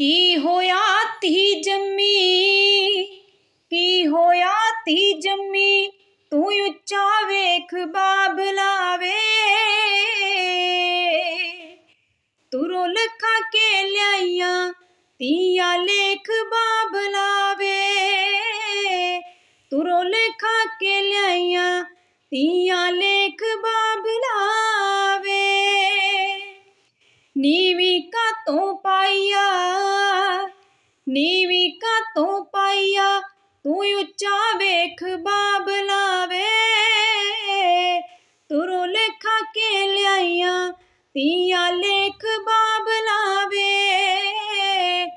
ਕੀ ਹੋਇਆ ਤੀ ਜੰਮੀ ਕੀ ਹੋਇਆ ਤੀ ਜੰਮੀ ਤੂੰ ਉੱਚਾ ਵੇਖ ਬਾਬਲਾ ਵੇ ਤੂੰ ਰੋਲ ਖਾ ਕੇ ਲਿਆਈਆਂ ਤੀਆ ਲੇਖ ਬਾਬਲਾ ਵੇ ਤੂੰ ਰੋਲ ਖਾ ਕੇ ਲਿਆਈਆਂ ਤੀਆ ਲੇਖ ਬਾਬਲਾ ਵੇ ਨੀਵੀ ਕਾ ਤੋਂ ਪਾਈਆ ਨੀਵੀ ਕਾ ਤੋਂ ਪਾਈਆ ਤੂੰ ਉੱਚਾ ਵੇਖ ਬਾਬ ਲਾਵੇ। ਤੁਰੋ ਲੇਖਾ ਕੇ ਲਿਆਈਆਂ, ਤੀਆ ਲੇਖ ਬਾਬ ਲਾਵੇ।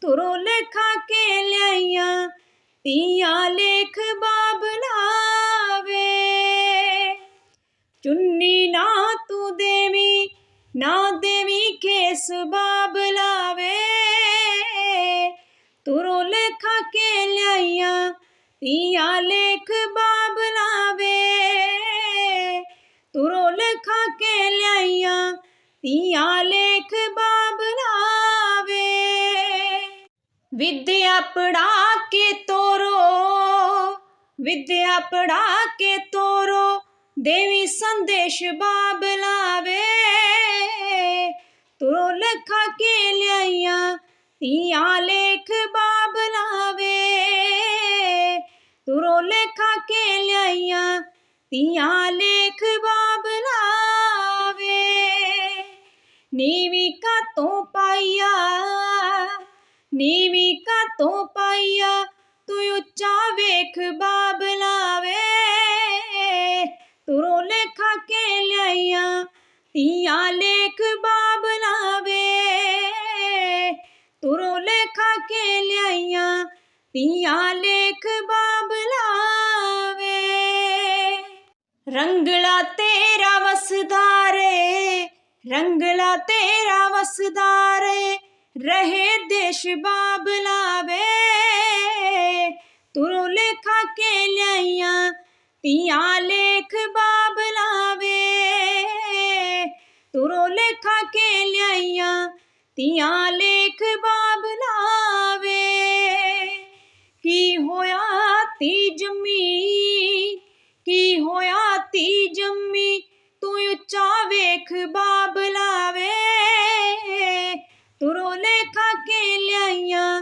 ਤੁਰੋ ਲੇਖਾ ਕੇ ਲਿਆਈਆਂ, ਤੀਆ ਲੇਖ ਬਾਬਲਾ ਵੇ ਚੁੰਨੀ ਨਾ ਤੂੰ ਦੇਵੀ, ਨਾ ਦੇਵੀ ਕੇਸ ਬਾਬਲਾ ਕੇ ਲਿਆਈਆਂ ਤੀਆ ਲੇਖ ਬਾਬਲਾ ਵੇ ਤੁਰੋ ਲੇਖਾ ਕੇ ਲਿਆਈਆਂ ਤੀਆ ਲੇਖ ਬਾਬਲਾ ਵੇ ਵਿਦਿਆ ਪੜਾ ਕੇ ਤੋਰੋ, ਵਿਦਿਆ ਪੜਾ ਕੇ ਤੋਰੋ, ਦੇਵੀ ਸੰਦੇਸ਼ ਬਾਬਲਾ ਵੇ ਤੁਰੋ ਲਖਾ ਕੇ ਲਿਆਈਆਂ तिया लेख बाब लावे। तुरो लेखा के लिया तिया लेख बाब लावे। नीविका तो पाइया नीविका तो पाइया तू उच्चा वेख बाब लावे। तुरो लेखा के लिया तिया ले ਤੀਆਂ ਲੇਖ ਬਾਬਲਾ ਰੰਗਲਾ ਤੇਰਾ ਵਸਦਾਰੇ, ਰੰਗਲਾ ਤੇਰਾ ਵਸਦਾਰੇ, ਰਹੇ ਦੇਸ਼ ਬਾਬਲਾ ਵੇ ਤੁਰੋ ਲੇਖਾ ਕੇ ਲਿਆਈਆਂ ਤੀਆਂ ਲੇਖ ਬਾਬਲਾ ਵੇ ਲੇਖਾ ਕੇ ਲਿਆਈਆਂ ਤੀਆਂ ਲੇਖ ਤੀ ਜੰਮੀ ਕੀ ਹੋਇਆ ਤੀ ਜੰਮੀ ਤੂੰ ਉੱਚਾ ਵੇਖ ਬਾਬਲਾ ਵੇ ਤੁਰੋ ਲੇਖਾ ਕੇ ਲਿਆਈਆਂ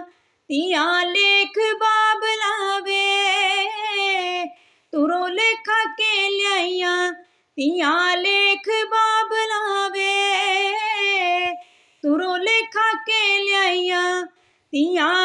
ਤੀਆ ਲੇਖ ਬਾਬਲਾ ਵੇ ਤੁਰੋ ਲੇਖਾ ਕੇ ਲਿਆਈਆਂ ਤੀਆ ਲੇਖ ਬਾਬਲਾ ਵੇ ਤੁਰੋ ਲੇਖਾ ਕੇ ਲਿਆਈਆਂ ਤੀਆ ਲੇ